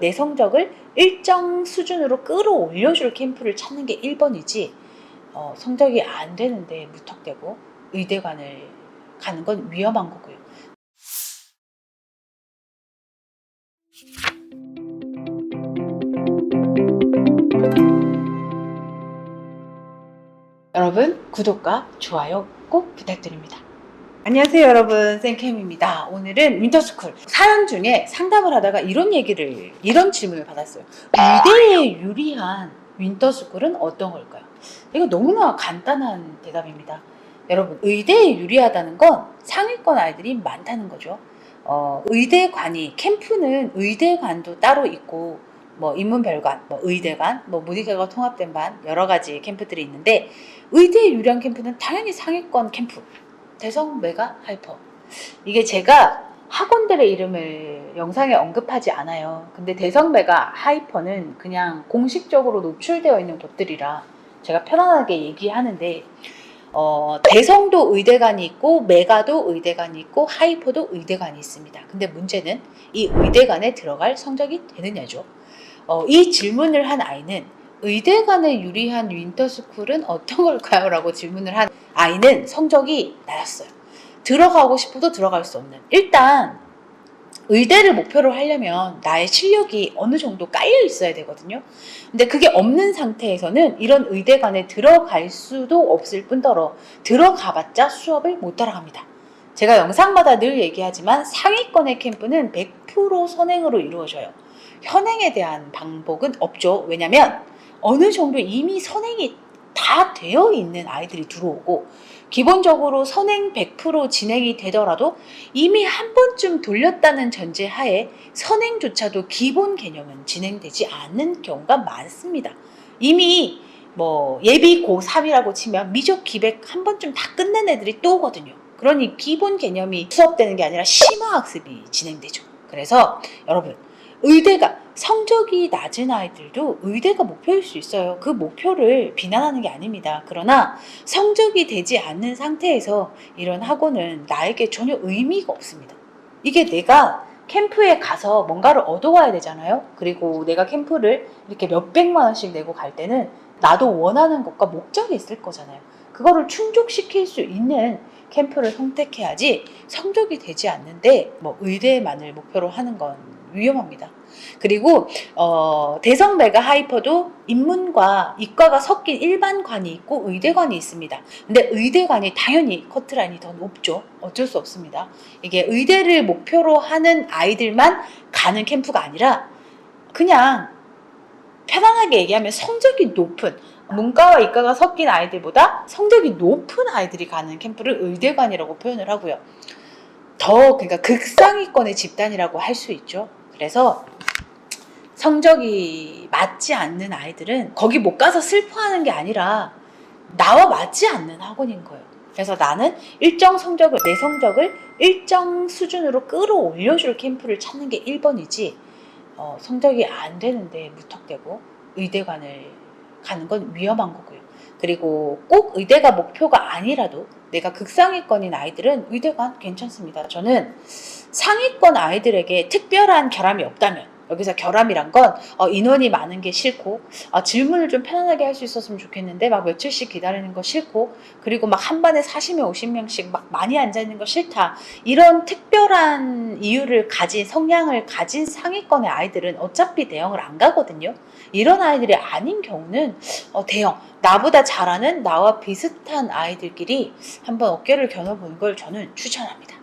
내 성적을 일정 수준으로 끌어올려줄 캠프를 찾는 게 1번이지 어, 성적이 안 되는데 무턱대고 의대관을 가는 건 위험한 거고요. 여러분 구독과 좋아요 꼭 부탁드립니다. 안녕하세요 여러분 쌤캠입니다. 오늘은 윈터스쿨 사연 중에 상담을 하다가 이런 얘기를 이런 질문을 받았어요. 의대에 유리한 윈터스쿨은 어떤 걸까요? 이거 너무나 간단한 대답입니다. 여러분 의대에 유리하다는 건 상위권 아이들이 많다는 거죠. 어, 의대관이 캠프는 의대관도 따로 있고 뭐 인문별관, 뭐 의대관, 뭐 문의교과 통합된 반 여러 가지 캠프들이 있는데 의대에 유리한 캠프는 당연히 상위권 캠프 대성 메가 하이퍼 이게 제가 학원들의 이름을 영상에 언급하지 않아요. 근데 대성 메가 하이퍼는 그냥 공식적으로 노출되어 있는 곳들이라 제가 편안하게 얘기하는데 어, 대성도 의대관이 있고 메가도 의대관이 있고 하이퍼도 의대관이 있습니다. 근데 문제는 이 의대관에 들어갈 성적이 되느냐죠. 어, 이 질문을 한 아이는 의대관에 유리한 윈터스쿨은 어떤 걸까요? 라고 질문을 한 아이는 성적이 낮았어요. 들어가고 싶어도 들어갈 수 없는. 일단, 의대를 목표로 하려면 나의 실력이 어느 정도 깔려 있어야 되거든요. 근데 그게 없는 상태에서는 이런 의대관에 들어갈 수도 없을 뿐더러 들어가봤자 수업을 못 따라갑니다. 제가 영상마다 늘 얘기하지만 상위권의 캠프는 100% 선행으로 이루어져요. 현행에 대한 방법은 없죠. 왜냐면 어느 정도 이미 선행이 다 되어 있는 아이들이 들어오고 기본적으로 선행 100% 진행이 되더라도 이미 한 번쯤 돌렸다는 전제 하에 선행조차도 기본 개념은 진행되지 않는 경우가 많습니다. 이미 뭐 예비 고3이라고 치면 미적 기백 한 번쯤 다 끝낸 애들이 또 오거든요. 그러니 기본 개념이 수업되는 게 아니라 심화 학습이 진행되죠. 그래서 여러분 의대가 성적이 낮은 아이들도 의대가 목표일 수 있어요. 그 목표를 비난하는 게 아닙니다. 그러나 성적이 되지 않는 상태에서 이런 학원은 나에게 전혀 의미가 없습니다. 이게 내가 캠프에 가서 뭔가를 얻어와야 되잖아요. 그리고 내가 캠프를 이렇게 몇백만 원씩 내고 갈 때는 나도 원하는 것과 목적이 있을 거잖아요. 그거를 충족시킬 수 있는 캠프를 선택해야지 성적이 되지 않는데 뭐 의대만을 목표로 하는 건 위험합니다. 그리고 어, 대성 메가 하이퍼도 인문과 이과가 섞인 일반관이 있고 의대관이 있습니다. 근데 의대관이 당연히 커트라인이 더 높죠. 어쩔 수 없습니다. 이게 의대를 목표로 하는 아이들만 가는 캠프가 아니라 그냥 편안하게 얘기하면 성적이 높은 문과와 이과가 섞인 아이들보다 성적이 높은 아이들이 가는 캠프를 의대관이라고 표현을 하고요. 더 그러니까 극상위권의 집단이라고 할 수 있죠. 그래서 성적이 맞지 않는 아이들은 거기 못 가서 슬퍼하는 게 아니라 나와 맞지 않는 학원인 거예요. 그래서 나는 일정 성적을 내 성적을 일정 수준으로 끌어올려줄 캠프를 찾는 게 1번이지 어, 성적이 안 되는데 무턱대고 의대관을 가는 건 위험한 거고요. 그리고 꼭 의대가 목표가 아니라도 내가 극상위권인 아이들은 의대관 괜찮습니다. 저는 상위권 아이들에게 특별한 결함이 없다면 여기서 결함이란 건 어, 인원이 많은 게 싫고 어, 질문을 좀 편안하게 할 수 있었으면 좋겠는데 막 며칠씩 기다리는 거 싫고 그리고 막 한 반에 40명 50명씩 막 많이 앉아 있는 거 싫다. 이런 특별한 이유를 가진 성향을 가진 상위권의 아이들은 어차피 대형을 안 가거든요. 이런 아이들이 아닌 경우는 어, 대형 나보다 잘하는 나와 비슷한 아이들끼리 한번 어깨를 겨눠보는 걸 저는 추천합니다